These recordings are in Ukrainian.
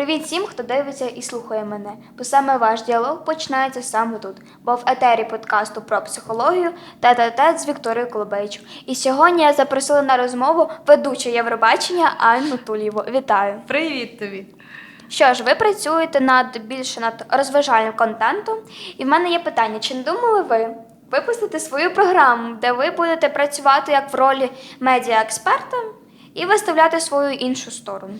Привіт всім, хто дивиться і слухає мене, бо саме ваш діалог починається саме тут, бо в етері подкасту про психологію та та тет з Вікторією Колобейчук. І сьогодні я запросила на розмову ведучу Євробачення Анну Тулєву. Вітаю! Привіт тобі. Що ж, ви працюєте над більше над розважальним контентом, і в мене є питання: чи не думали ви випустити свою програму, де ви будете працювати як в ролі медіа-експерта і виставляти свою іншу сторону?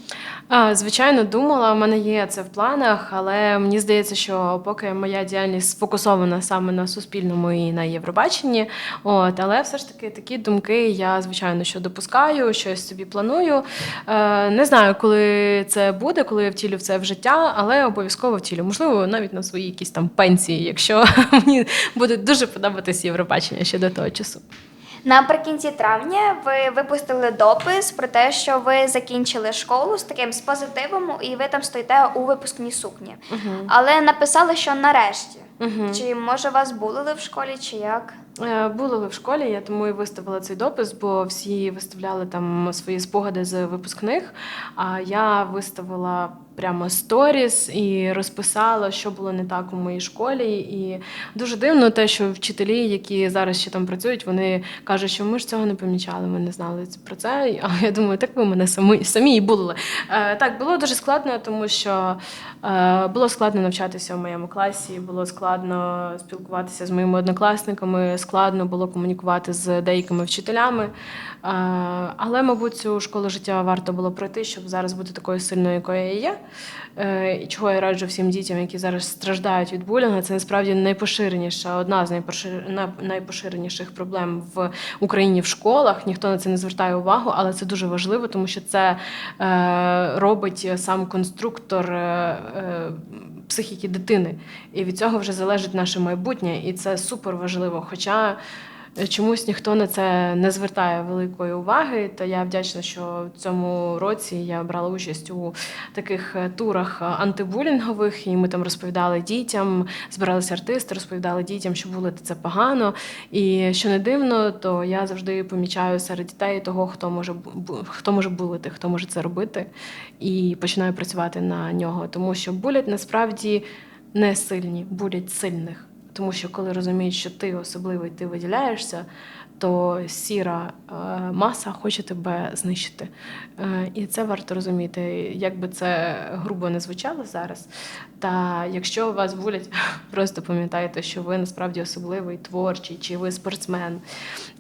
А, звичайно, думала, в мене є це в планах, але мені здається, що поки моя діяльність сфокусована саме на суспільному і на Євробаченні. От, але все ж таки такі думки я, звичайно, що допускаю, щось собі планую. Е, не знаю, коли це буде, коли я втілю це в життя, але обов'язково втілю. Можливо, навіть на своїй якісь там пенсії, якщо мені буде дуже подобатись Євробачення ще до того часу. Наприкінці травня ви випустили допис про те, що ви закінчили школу з таким з позитивом, і ви там стоїте у випускній сукні. Але написали, що нарешті. Чи може вас булили в школі, чи як? Е, Були ви в школі, я тому і виставила цей допис, бо всі виставляли там свої спогади з випускних. А я виставила прямо сторіс і розписала, що було не так у моїй школі. І дуже дивно те, що вчителі, які зараз ще там працюють, вони кажуть, що ми ж цього не помічали, ми не знали про це. А я думаю, так ви мене самі самі і булили. Е, Так, було дуже складно, тому що е, було складно навчатися в моєму класі, було складно спілкуватися з моїми однокласниками, складно було комунікувати з деякими вчителями. Е, Але, мабуть, цю школу життя варто було пройти, щоб зараз бути такою сильною, якою я є. Е, І чого я раджу всім дітям, які зараз страждають від булінгу, це насправді найпоширеніша, одна з найпоширеніших проблем в Україні в школах. Ніхто на це не звертає увагу, але це дуже важливо, тому що це е, робить сам конструктор психіки дитини. І від цього вже залежить наше майбутнє, і це супер важливо. Хоча чомусь ніхто на це не звертає великої уваги. То я вдячна, що в цьому році я брала участь у таких е, турах антибулінгових, і ми там розповідали дітям, збиралися артисти, розповідали дітям, що булити це погано. І що не дивно, то я завжди помічаю серед дітей того, хто може хто може булити, хто може це робити, і починаю працювати на нього, тому що булять насправді не сильні, булять сильних. Тому що коли розуміють, що ти особливий, ти виділяєшся, то сіра е, маса хоче тебе знищити. Е, і це варто розуміти, як би це грубо не звучало зараз. Та якщо вас булять, просто пам'ятайте, що ви насправді особливий, творчий, чи ви спортсмен,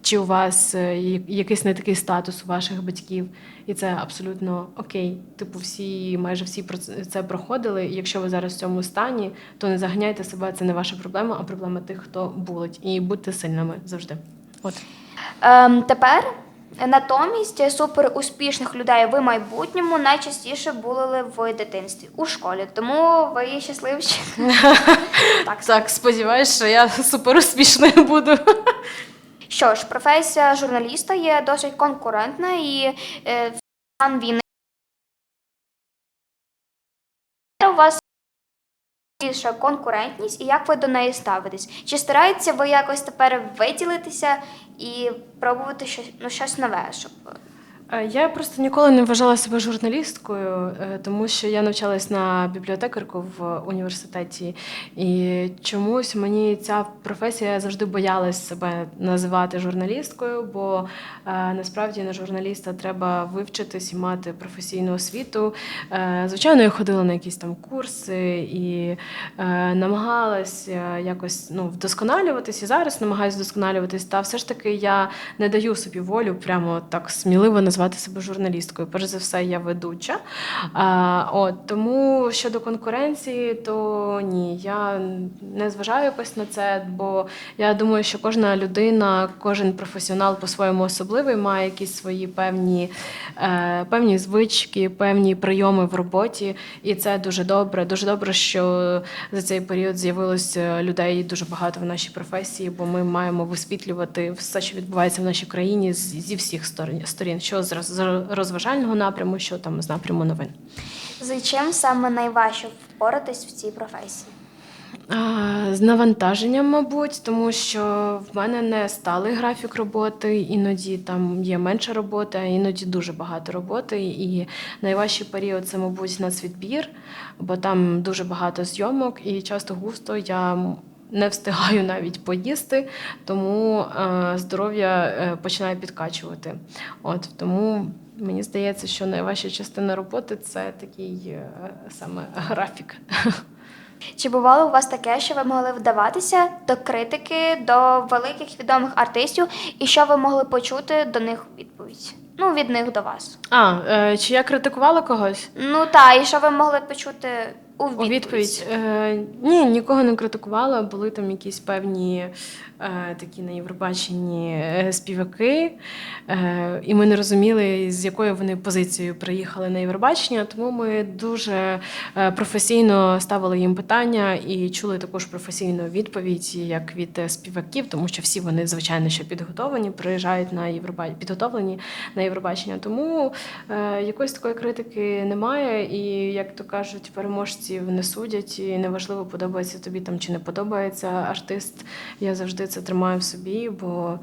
чи у вас е, якийсь не такий статус у ваших батьків, і це абсолютно окей. Типу, всі майже всі про це проходили. Якщо ви зараз в цьому стані, то не заганяйте себе, це не ваша проблема, а проблема тих, хто булить. І будьте сильними завжди. От. Ем, тепер натомість супер успішних людей в майбутньому найчастіше булили в дитинстві у школі. Тому ви щасливчик. так, Так, сподіваюся, що я супер успішною буду. Що ж, професія журналіста є досить конкурентна і е, в стан війни у вас більша конкурентність, і як ви до неї ставитесь? Чи стараєтеся ви якось тепер виділитися і пробувати щось, ну, щось нове? Щоб... Я просто ніколи не вважала себе журналісткою, е, тому що я навчалась на бібліотекарку в університеті, і чомусь мені ця професія завжди боялась себе називати журналісткою, бо е, насправді на журналіста треба вивчитись і мати професійну освіту. Е, Звичайно, я ходила на якісь там курси і намагалась е, якось ну, вдосконалюватись, і зараз намагаюся вдосконалюватись. Та все ж таки я не даю собі волю прямо так сміливо назвати себе журналісткою. Перш за все, я ведуча. А, от, тому щодо конкуренції, то ні, я не зважаю якось на це, бо я думаю, що кожна людина, кожен професіонал по-своєму особливий, має якісь свої певні, е, певні звички, певні прийоми в роботі, і це дуже добре. Дуже добре, що за цей період з'явилось е, людей дуже багато в нашій професії, бо ми маємо висвітлювати все, що відбувається в нашій країні зі всіх сторін, що з роз- з розважального напряму, що там з напряму новин. З чим саме найважче впоратись в цій професії? А, З навантаженням, мабуть, тому що в мене не сталий графік роботи, іноді там є менше роботи, а іноді дуже багато роботи. І найважчий період це, мабуть, нацвідбір, бо там дуже багато зйомок, і часто густо я не встигаю навіть поїсти, тому е, здоров'я е, починає підкачувати. От тому мені здається, що найважча частина роботи це такий е, саме графік. Чи бувало у вас таке, що ви могли вдаватися до критики, до великих відомих артистів, і що ви могли почути до них відповідь? Ну, від них до вас. А, е, чи я критикувала когось? Ну так, і що ви могли почути у відповідь? У відповідь е, ні, нікого не критикувала. Були там якісь певні е, такі на Євробаченні е, співаки, е, і ми не розуміли, з якою вони позицією приїхали на Євробачення. Тому ми дуже е, професійно ставили їм питання і чули також професійну відповідь, як від е, співаків, тому що всі вони, звичайно, що підготовлені, приїжджають на Євробачення, підготовлені на Євробачення. Тому е, якоїсь такої критики немає. І як то кажуть, переможців не судять, і неважливо, подобається тобі там чи не подобається артист. Я завжди це тримаю в собі, бо.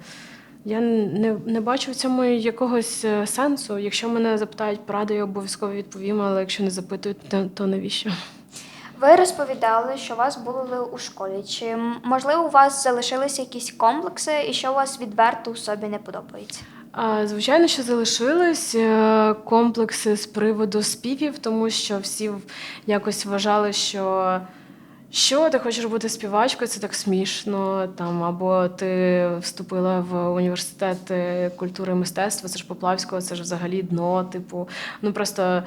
Я не, не бачу в цьому якогось е, сенсу. Якщо мене запитають поради, я обов'язково відповім, але якщо не запитують, то, то навіщо? Ви розповідали, що вас були у школі. Чи можливо у вас залишилися якісь комплекси, і що у вас відверто у собі не подобається? Звичайно, що залишились е, комплекси з приводу співів, тому що всі якось вважали, що. Що ти хочеш бути співачкою? Це так смішно. Там або ти вступила в університет е, культури і мистецтва, це ж Поплавського, це ж взагалі дно. Типу, ну просто е,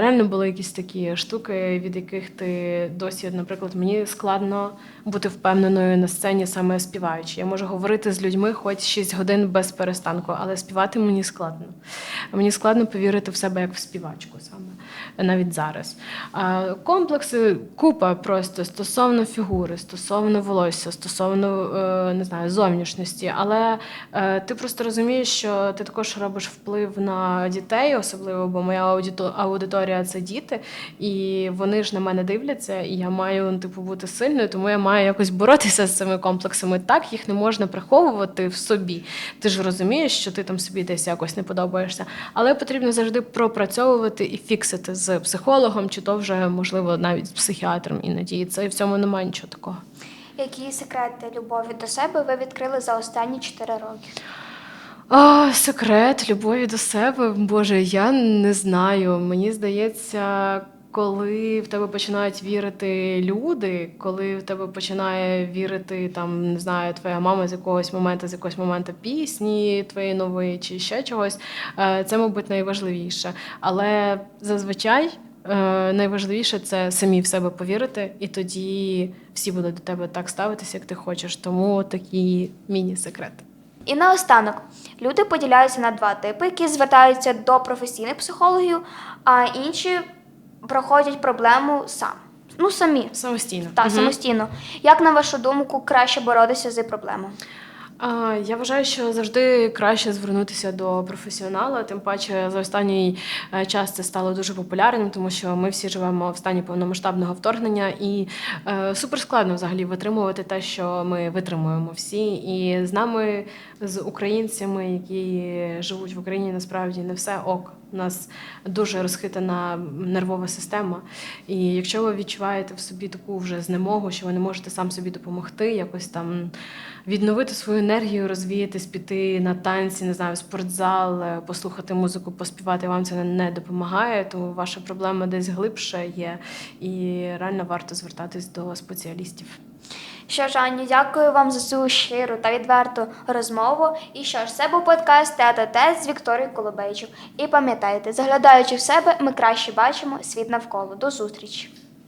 реально були якісь такі штуки, від яких ти досі, наприклад, мені складно бути впевненою на сцені саме співаючи. Я можу говорити з людьми хоч 6 годин без перестанку, але співати мені складно. Мені складно повірити в себе як в співачку саме навіть зараз. Комплекси купа просто стосовно фігури, стосовно волосся, стосовно е, не знаю, зовнішності. Але е, ти просто розумієш, що ти також робиш вплив на дітей, особливо, бо моя аудиторія це діти, і вони ж на мене дивляться, і я маю ну, типу бути сильною, тому я маю якось боротися з цими комплексами. Так їх не можна приховувати в собі. Ти ж розумієш, що ти там собі десь якось не подобаєшся, але потрібно завжди пропрацьовувати і фіксити з психологом, чи то вже можливо навіть з психіатром іноді. І це в цьому немає нічого такого. Які секрети любові до себе ви відкрили за останні 4 роки? О, секрет любові до себе. Боже, я не знаю. Мені здається, коли в тебе починають вірити люди, коли в тебе починає вірити там, не знаю, твоя мама з якогось моменту, з якогось моменту пісні твоєї нової чи ще чогось, е, це, мабуть, найважливіше. Але зазвичай. е, Найважливіше це самі в себе повірити, і тоді всі будуть до тебе так ставитися, як ти хочеш. Тому такі міні-секрети. І наостанок, люди поділяються на два типи, які звертаються до професійних психологів, а інші проходять проблему сам. Ну, самі. Самостійно. Та, Мгм. самостійно. Як на вашу думку, краще боротися з проблемою? Я вважаю, що завжди краще звернутися до професіонала. Тим паче за останній е, час це стало дуже популярним, тому що ми всі живемо в стані повномасштабного вторгнення, і е, супер складно взагалі витримувати те, що ми витримуємо всі. І з нами, з українцями, які живуть в Україні, насправді не все ок. У нас дуже розхитана нервова система. І якщо ви відчуваєте в собі таку вже знемогу, що ви не можете сам собі допомогти, якось там відновити свою енергію, розвіятись, піти на танці, не знаю, в спортзал, е, послухати музику, поспівати, вам це не- допомагає, то ваша проблема десь глибше є, і реально варто звертатись до спеціалістів. Що ж, Аню, дякую вам за цю щиру та відверту розмову. І що ж, це був подкаст Театр з Вікторією Колобейчук. І пам'ятайте, заглядаючи в себе, ми краще бачимо світ навколо. До зустрічі!